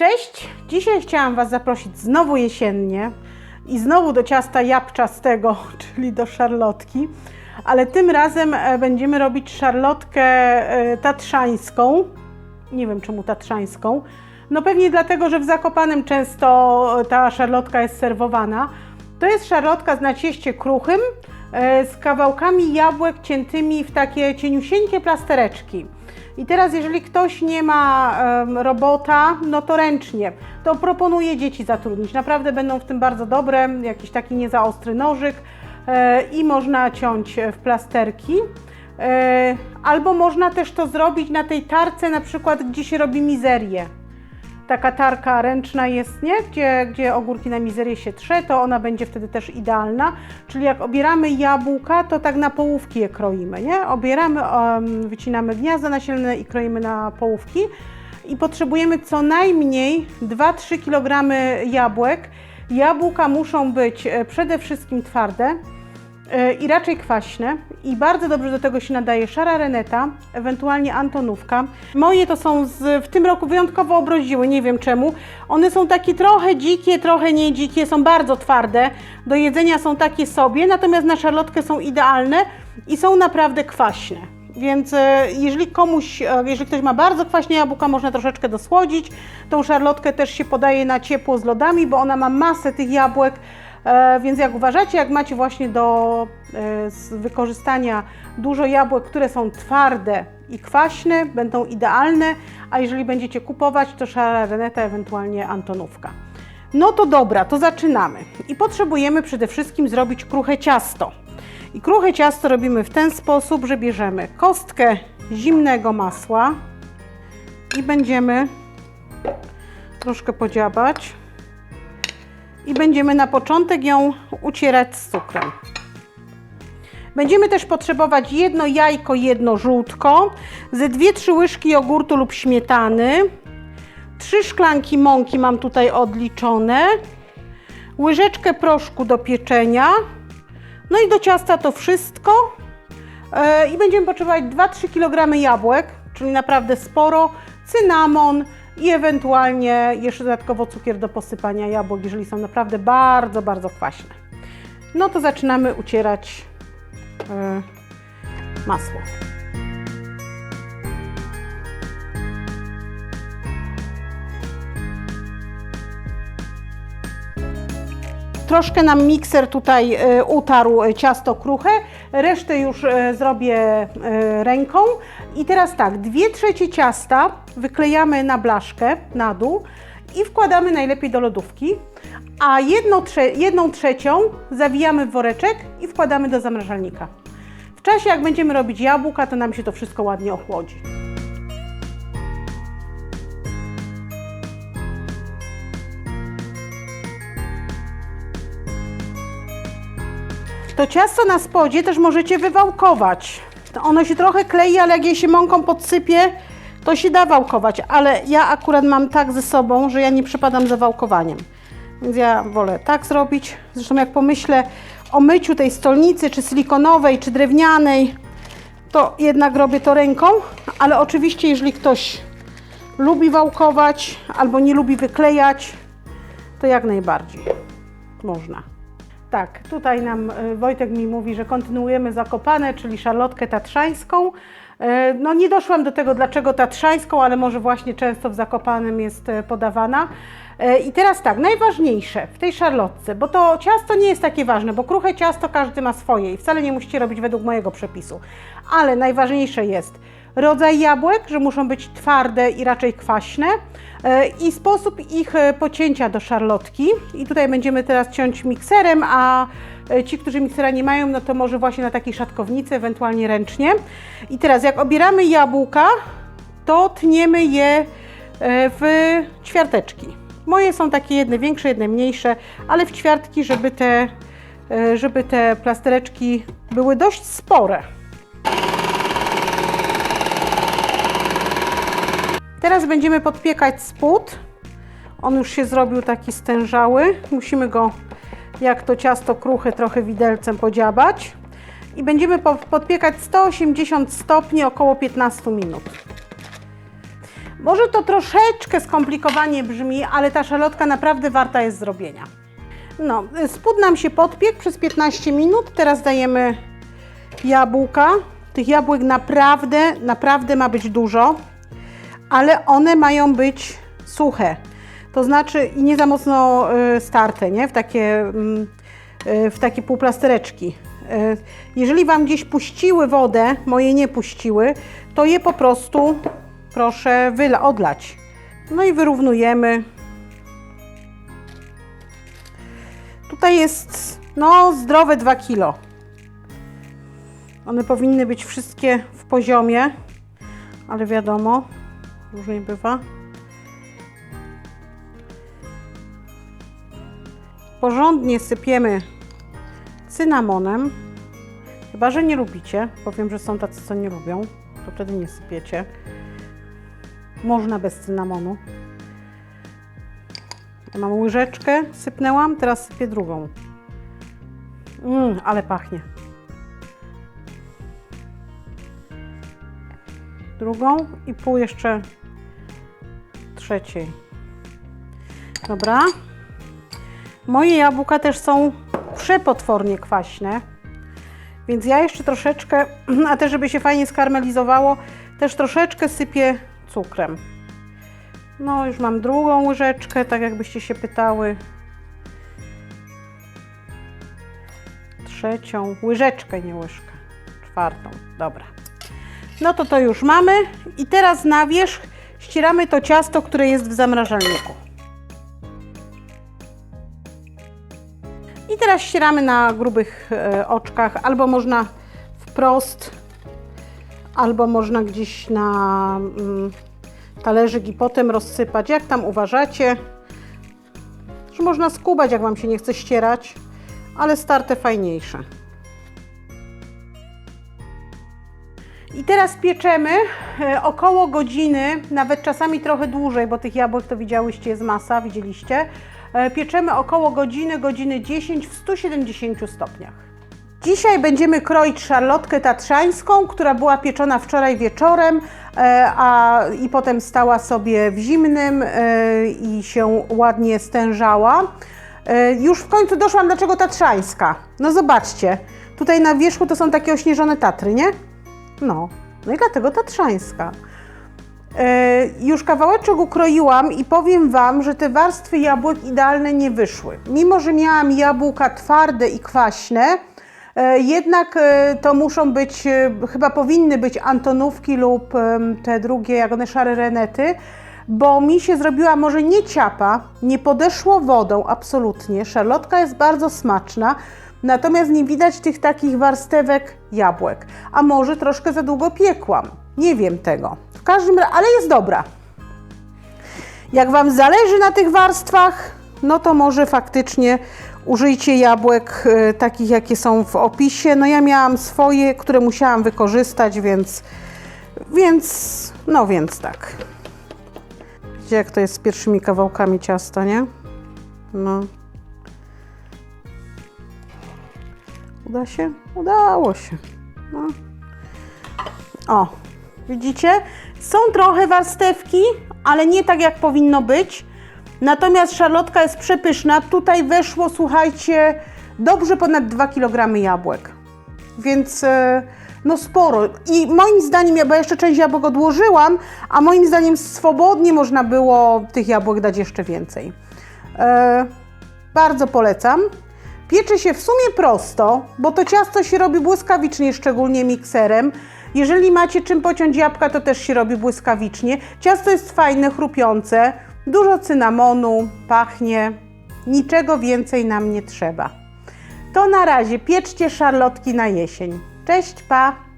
Cześć! Dzisiaj chciałam Was zaprosić znowu jesiennie i znowu do ciasta jabłczastego, czyli do szarlotki, ale tym razem e, będziemy robić szarlotkę e, tatrzańską. Nie wiem czemu tatrzańską. No pewnie dlatego, że w Zakopanem często ta szarlotka jest serwowana. To jest szarlotka z nacieście kruchym e, z kawałkami jabłek ciętymi w takie cieniusieńkie plastereczki. I teraz, jeżeli ktoś nie ma em, robota, no to ręcznie, to proponuję dzieci zatrudnić. Naprawdę będą w tym bardzo dobre, jakiś taki nie za ostry nożyk e, i można ciąć w plasterki. E, albo można też to zrobić na tej tarce, na przykład, gdzie się robi mizerię taka tarka ręczna jest, nie? Gdzie, gdzie ogórki na mizerię się trze, to ona będzie wtedy też idealna. Czyli jak obieramy jabłka, to tak na połówki je kroimy, nie? Obieramy, wycinamy gniazda nasienne i kroimy na połówki. I potrzebujemy co najmniej 2-3 kg jabłek. Jabłka muszą być e, przede wszystkim twarde, i raczej kwaśne i bardzo dobrze do tego się nadaje szara reneta, ewentualnie antonówka. Moje to są z, w tym roku wyjątkowo obroziły, nie wiem czemu. One są takie trochę dzikie, trochę nie dzikie, są bardzo twarde, do jedzenia są takie sobie, natomiast na szarlotkę są idealne i są naprawdę kwaśne. Więc e, jeżeli komuś, e, jeżeli ktoś ma bardzo kwaśne jabłka, można troszeczkę dosłodzić. Tą szarlotkę też się podaje na ciepło z lodami, bo ona ma masę tych jabłek. E, Więc jak uważacie, jak macie właśnie do e, wykorzystania dużo jabłek, które są twarde i kwaśne, będą idealne, a jeżeli będziecie kupować, to szara reneta, ewentualnie antonówka. No to dobra, to zaczynamy. I potrzebujemy przede wszystkim zrobić kruche ciasto. I kruche ciasto robimy w ten sposób, że bierzemy kostkę zimnego masła i będziemy troszkę podziabać i będziemy na początek ją ucierać z cukrem. Będziemy też potrzebować jedno jajko, jedno żółtko, ze 2-3 łyżki jogurtu lub śmietany, 3 szklanki mąki mam tutaj odliczone, łyżeczkę proszku do pieczenia, no i do ciasta to wszystko. E, I będziemy potrzebować 2-3 kg jabłek, czyli naprawdę sporo, cynamon i ewentualnie jeszcze dodatkowo cukier do posypania jabłek, jeżeli są naprawdę bardzo, bardzo kwaśne. No to zaczynamy ucierać e, masło. Troszkę nam mikser tutaj e, utarł e, ciasto kruche, resztę już e, zrobię e, ręką. I teraz tak, dwie trzecie ciasta wyklejamy na blaszkę na dół i wkładamy najlepiej do lodówki, a jedną, trze jedną trzecią zawijamy w woreczek i wkładamy do zamrażalnika. W czasie jak będziemy robić jabłka, to nam się to wszystko ładnie ochłodzi. To ciasto na spodzie też możecie wywałkować. To ono się trochę klei, ale jak je się mąką podsypie, to się da wałkować. Ale ja akurat mam tak ze sobą, że ja nie przepadam za wałkowaniem. Więc ja wolę tak zrobić. Zresztą jak pomyślę o myciu tej stolnicy, czy silikonowej, czy drewnianej, to jednak robię to ręką. Ale oczywiście, jeżeli ktoś lubi wałkować albo nie lubi wyklejać, to jak najbardziej można. Tak, tutaj nam y, Wojtek mi mówi, że kontynuujemy Zakopane, czyli szarlotkę tatrzańską. Y, No nie doszłam do tego, dlaczego tatrzańską, ale może właśnie często w Zakopanem jest y, podawana. I teraz tak, najważniejsze w tej szarlotce, bo to ciasto nie jest takie ważne, bo kruche ciasto każdy ma swoje i wcale nie musicie robić według mojego przepisu. Ale najważniejsze jest rodzaj jabłek, że muszą być twarde i raczej kwaśne e, i sposób ich e, pocięcia do szarlotki. I tutaj będziemy teraz ciąć mikserem, a e, ci, którzy miksera nie mają, no to może właśnie na takiej szatkownicy, ewentualnie ręcznie. I teraz jak obieramy jabłka, to tniemy je w ćwiarteczki. Moje są takie jedne większe, jedne mniejsze, ale w ćwiartki, żeby te, żeby te plastereczki były dość spore. Teraz będziemy podpiekać spód. On już się zrobił taki stężały. Musimy go, jak to ciasto kruche, trochę widelcem podziabać. I będziemy po- podpiekać 180 stopni około 15 minut. Może to troszeczkę skomplikowanie brzmi, ale ta szalotka naprawdę warta jest zrobienia. No, spód nam się podpiekł przez 15 minut. Teraz dajemy jabłka. Tych jabłek naprawdę, naprawdę ma być dużo, ale one mają być suche. To znaczy i nie za mocno y, starte, nie? W takie, mm, y, w takie półplastereczki. Y, Jeżeli Wam gdzieś puściły wodę, moje nie puściły, to je po prostu proszę wyla- odlać. No i wyrównujemy. Tutaj jest no zdrowe 2 kilo. One powinny być wszystkie w poziomie, ale wiadomo, różnie bywa. Porządnie sypiemy cynamonem. Chyba, że nie lubicie. Powiem, że są tacy, co nie lubią. To wtedy nie sypiecie. Można bez cynamonu. Ja mam łyżeczkę, sypnęłam, teraz sypię drugą. Mmm, ale pachnie. Drugą i pół jeszcze trzeciej. Dobra. Moje jabłka też są przepotwornie kwaśne, więc ja jeszcze troszeczkę, a też żeby się fajnie skarmelizowało, też troszeczkę sypię cukrem. No, już mam drugą łyżeczkę, tak jakbyście się pytały. Trzecią, łyżeczkę, nie łyżkę. Czwartą, dobra. No to to już mamy i teraz na wierzch ścieramy to ciasto, które jest w zamrażalniku. I teraz ścieramy na grubych e, oczkach, albo można wprost, albo można gdzieś na mm, talerzyk i potem rozsypać, jak tam uważacie. Można skubać, jak Wam się nie chce ścierać, ale starte fajniejsze. I teraz pieczemy e, około godziny, nawet czasami trochę dłużej, bo tych jabłek to widziałyście jest masa, widzieliście. E, Pieczemy około godziny, godziny 10 w 170 stopniach. Dzisiaj będziemy kroić szarlotkę tatrzańską, która była pieczona wczoraj wieczorem, e, a i potem stała sobie w zimnym i się ładnie stężała. Już w końcu doszłam, dlaczego tatrzańska. No zobaczcie, tutaj na wierzchu to są takie ośnieżone Tatry, nie? No, no i dlatego tatrzańska. E, już kawałeczek ukroiłam i powiem Wam, że te warstwy jabłek idealne nie wyszły. Mimo, że miałam jabłka twarde i kwaśne, e, jednak e, to muszą być, e, chyba powinny być Antonówki lub em, te drugie, jak one szare renety, bo mi się zrobiła może nie ciapa, nie podeszło wodą absolutnie. Szarlotka jest bardzo smaczna, natomiast nie widać tych takich warstewek jabłek. A może troszkę za długo piekłam. Nie wiem tego. W każdym razie, ale jest dobra. Jak Wam zależy na tych warstwach, no to może faktycznie użyjcie jabłek e, takich, jakie są w opisie. No ja miałam swoje, które musiałam wykorzystać, więc, więc, no więc tak. Widzicie, jak to jest z pierwszymi kawałkami ciasta, nie? No. Uda się? Udało się. No. O, widzicie? Są trochę warstewki, ale nie tak jak powinno być. Natomiast szarlotka jest przepyszna. Tutaj weszło, słuchajcie, dobrze ponad 2 kg jabłek. Więc e, no sporo. I moim zdaniem, ja- bo jeszcze część jabłek odłożyłam, a moim zdaniem swobodnie można było tych jabłek dać jeszcze więcej. E, bardzo polecam. Piecze się w sumie prosto, bo to ciasto się robi błyskawicznie, szczególnie mikserem. Jeżeli macie czym pociąć jabłka, to też się robi błyskawicznie. Ciasto jest fajne, chrupiące, dużo cynamonu, pachnie. Niczego więcej nam nie trzeba. To na razie pieczcie szarlotki na jesień. Cześć, pa!